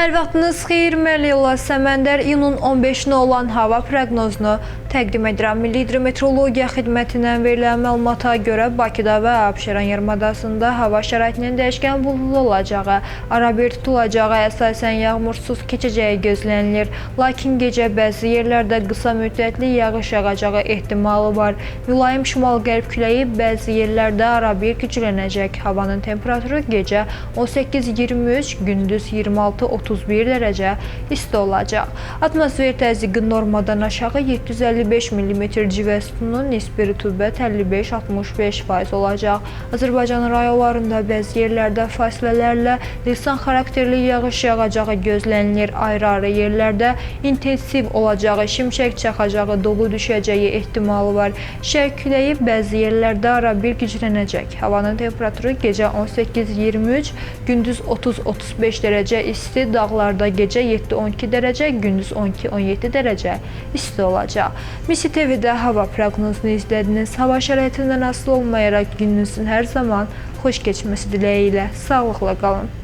Hər vaxtınız xeyir, mən Leyla Səməndər. İyunun 15-nə olan hava proqnozunu təqdim edirəm. Milli Hidrometeorologiya Xidmətindən verilən məlumata görə Bakıda və Abşeron yarımadasında hava şəraitinin dəyişkən buludlu olacağı, arabir tutulacağı, əsasən yağmursuz keçəcəyi gözlənilir. Lakin gecə bəzi yerlərdə qısa müddətli yağış yağacağı ehtimalı var. Mülayim şimal-qərb küləyi bəzi yerlərdə arabir güclənəcək. Havanın temperaturu gecə 18-23, gündüz 26-31 dərəcə isti olacaq. Atmosfer təzyiqi normadan aşağı 755 mm civə sütununun nisbi rütubət 55-65% olacaq. Azərbaycan rayonlarında bəzi yerlərdə fasilələrlə lisan xarakterli yağış yağacağı gözlənilir. Ayrı-ayrı yerlərdə intensiv olacağı, şimşək çaxacağı, dolu düşəcəyi ehtimalı var. Şərq küləyi bəzi yerlərdə arabir güclənəcək. Havanın temperaturu gecə 18-23, gündüz 30-35 dərəcə isti, dağlarda gecə 7-12 dərəcə, gündüz 12-17 dərəcə isti olacaq. Misi TV-də hava proqnozunu izlədiniz. Hava şəraitindən asılı olmayaraq gününüzün hər zaman xoş keçməsi diləyi ilə sağlıqla qalın.